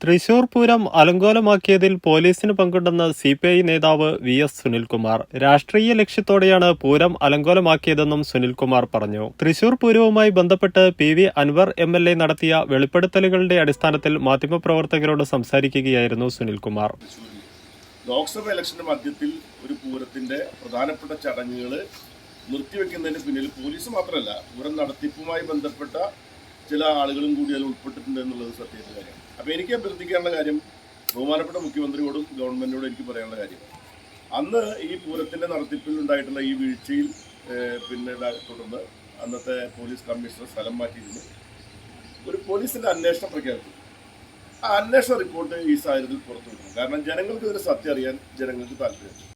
തൃശൂർ പൂരം അലങ്കോലമാക്കിയതിൽ പോലീസിന് പങ്കുണ്ടെന്ന് സി പി ഐ നേതാവ് വി എസ് സുനിൽകുമാർ. രാഷ്ട്രീയ ലക്ഷ്യത്തോടെയാണ് പൂരം അലങ്കോലമാക്കിയതെന്നും സുനിൽകുമാർ പറഞ്ഞു. തൃശൂർ പൂരവുമായി ബന്ധപ്പെട്ട് P V Anvar M L A നടത്തിയ വെളിപ്പെടുത്തലുകളുടെ അടിസ്ഥാനത്തിൽ മാധ്യമപ്രവർത്തകരോട് സംസാരിക്കുകയായിരുന്നു സുനിൽകുമാർ. ലോക്സഭ ഇലക്ഷന്റെ മധ്യത്തിൽ ഒരു പൂരത്തിന്റെ പ്രധാനപ്പെട്ട ചടങ്ങുകൾ നിർത്തിവെക്കുന്നതിന് പിന്നിൽ പോലീസ് മാത്രമല്ല പൂരം നടത്തിപ്പുമായി ബന്ധപ്പെട്ട ചില ആളുകളും കൂടി അതിൽ ഉൾപ്പെട്ടിട്ടുണ്ട് എന്നുള്ളത് സത്യത്തെ കാര്യമാണ് അപ്പോൾ എനിക്ക് അഭ്യർത്ഥിക്കാനുള്ള കാര്യം ബഹുമാനപ്പെട്ട മുഖ്യമന്ത്രിയോടും ഗവൺമെന്റിനോടും എനിക്ക് പറയാനുള്ള കാര്യം. അന്ന് ഈ പൂരത്തിന്റെ നടത്തിപ്പിൽ ഉണ്ടായിട്ടുള്ള ഈ വീഴ്ചയിൽ പിന്നെ തുടർന്ന് അന്നത്തെ പോലീസ് കമ്മീഷണർ സ്ഥലം മാറ്റിയിരുന്നു. ഒരു പോലീസിന്റെ അന്വേഷണം പ്രഖ്യാപിച്ചു ആ അന്വേഷണ റിപ്പോർട്ട് ഈ സാഹചര്യത്തിൽ പുറത്തു കാരണം ജനങ്ങൾക്ക് ഇതിന് സത്യം അറിയാൻ ജനങ്ങൾക്ക് താല്പര്യം